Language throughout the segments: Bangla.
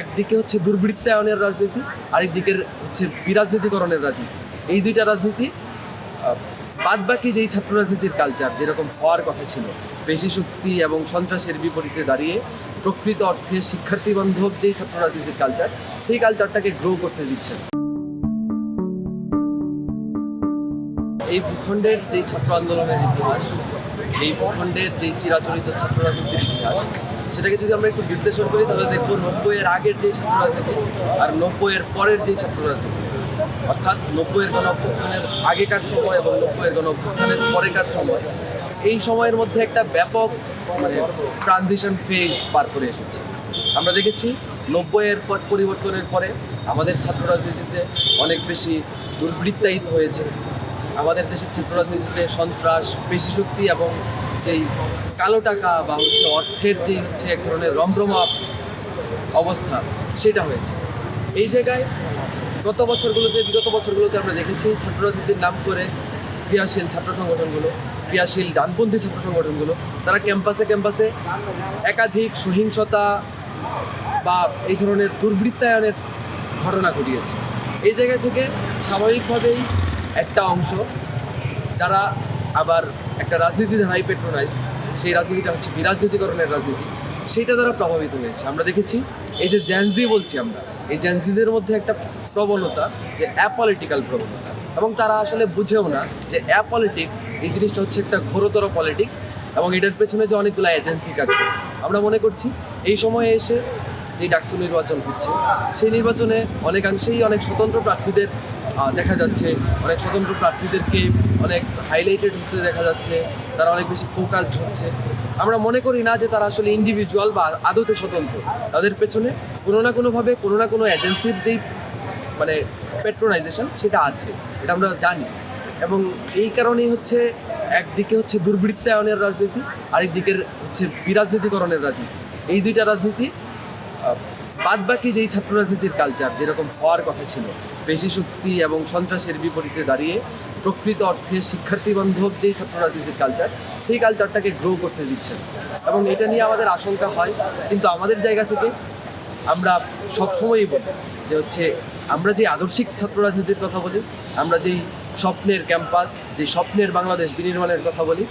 একদিকে হচ্ছে দুর্বৃত্তায়নের রাজনীতি, আরেকদিকের হচ্ছে বিরাজনীতিকরণের রাজনীতি। এই দুইটা রাজনীতি বাদ বাকি যেই ছাত্র রাজনীতির কালচার যেরকম হওয়ার কথা ছিল, পেশি শক্তি এবং সন্ত্রাসের বিপরীতে দাঁড়িয়ে প্রকৃত অর্থে শিক্ষার্থী বান্ধব যেই ছাত্র রাজনীতির কালচার সেই কালচারটাকে গ্রো করতে দিচ্ছেন এই ভূখণ্ডের যেই ছাত্র আন্দোলনের ইতিহাস, এই ভূখণ্ডের যেই চিরাচরিত ছাত্র রাজনীতির ইতিহাস সেটাকে যদি আমরা একটু বিশ্লেষণ করি, তাহলে দেখব নব্বইয়ের আগের যেই ছাত্র রাজনীতি আর নব্বইয়ের পরের যেই ছাত্র রাজনীতি অর্থাৎ নব্বইয়ের গণ অভ্যুত্থানের আগেকার সময় এবং নব্বইয়ের গণ অভ্যুত্থানের পরেকার সময়, এই সময়ের মধ্যে একটা ব্যাপক মানে ট্রানজিশন ফেজ পার করে এসেছে। আমরা দেখেছি নব্বইয়ের পর, পরিবর্তনের পরে আমাদের ছাত্র রাজনীতিতে অনেক বেশি দুর্বৃত্তায়িত হয়েছে। আমাদের দেশের ছাত্র রাজনীতিতে সন্ত্রাস পেশি শক্তি এবং যেই কালো টাকা বা হচ্ছে অর্থের যে হচ্ছে এক ধরনের রমরমা অবস্থা, সেটা হয়েছে। এই জায়গায় গত বছরগুলোতে, বিগত বছরগুলোতে আমরা দেখেছি ছাত্র রাজনীতির নাম করে ক্রিয়াশীল ছাত্র সংগঠনগুলো, ক্রিয়াশীল ডানপন্থী ছাত্র সংগঠনগুলো, তারা ক্যাম্পাসে ক্যাম্পাসে একাধিক সহিংসতা বা এই ধরনের দুর্বৃত্তায়নের ঘটনা ঘটিয়েছে। এই জায়গা থেকে স্বাভাবিকভাবেই একটা অংশ যারা আবার একটা রাজনীতি ধারাই পেট্রোনাইজ, সেই রাজনীতিটা হচ্ছে বিরাজনীতিকরণের রাজনীতি। সেইটা দ্বারা প্রভাবিত হয়েছে। আমরা দেখেছি, এই যে জ্যান্সদি বলছি আমরা, এই জ্যান্সিদের মধ্যে একটা প্রবণতা যে অ্যাপলিটিক্যাল প্রবণতা। এবং তারা আসলে বুঝেও না যে অ্যাপলিটিক্স এই জিনিসটা হচ্ছে একটা ঘোরতর পলিটিক্স এবং এটার পেছনে যে অনেকগুলো এজেন্সি কাজ করে। আমরা মনে করছি, এই সময়ে এসে যে ডাকসু নির্বাচন হচ্ছে, সেই নির্বাচনে অনেকাংশেই অনেক স্বতন্ত্র প্রার্থীদের দেখা যাচ্ছে। অনেক স্বতন্ত্র প্রার্থীদেরকে অনেক হাইলাইটেড হতে দেখা যাচ্ছে, তারা অনেক বেশি ফোকাসড হচ্ছে। আমরা মনে করি না যে তারা আসলে ইন্ডিভিজুয়াল বা আদতে স্বতন্ত্র। তাদের পেছনে কোনো না কোনোভাবে কোনো না কোনো এজেন্সির যেই মানে পেট্রোনাইজেশন সেটা আছে, এটা আমরা জানি। এবং এই কারণেই হচ্ছে একদিকে হচ্ছে দুর্বৃত্তায়নের রাজনীতি, আরেকদিকের হচ্ছে বিরাজনীতিকরণের রাজনীতি। এই দুইটা রাজনীতি বাদ বাকি যেই ছাত্র রাজনীতির কালচার যেরকম হওয়ার কথা ছিল পেশি শক্তি এবং সন্ত্রাসের বিপরীতে দাঁড়িয়ে প্রকৃত অর্থে শিক্ষার্থী বান্ধব যেই ছাত্র রাজনীতির কালচার সেই কালচারটাকে গ্রো করতে দিচ্ছেন। এবং এটা নিয়ে আমাদের আশঙ্কা হয়, কিন্তু আমাদের জায়গা থেকে আমরা সবসময়ই বলি যে হচ্ছে, আমরা যে আদর্শিক ছাত্র রাজনীতির কথা বলি, আমরা যেই স্বপ্নের ক্যাম্পাস যে স্বপ্নের বাংলাদেশ বিনির্মাণের কথা বলি,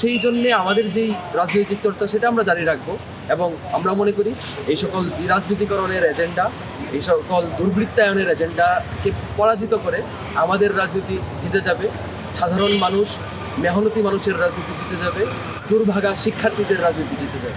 সেই জন্যে আমাদের যেই রাজনৈতিক চর্চা, সেটা আমরা জারি রাখব। এবং আমরা মনে করি, এই সকল বিরাজনীতিকরণের এজেন্ডা এই সকল দুর্বৃত্তায়নের এজেন্ডাকে পরাজিত করে আমাদের রাজনীতি জিতে যাবে। সাধারণ মানুষ, মেহনতি মানুষের রাজনীতি জিতে যাবে। দুর্ভাগা শিক্ষার্থীদের রাজনীতি জিতে যাবে।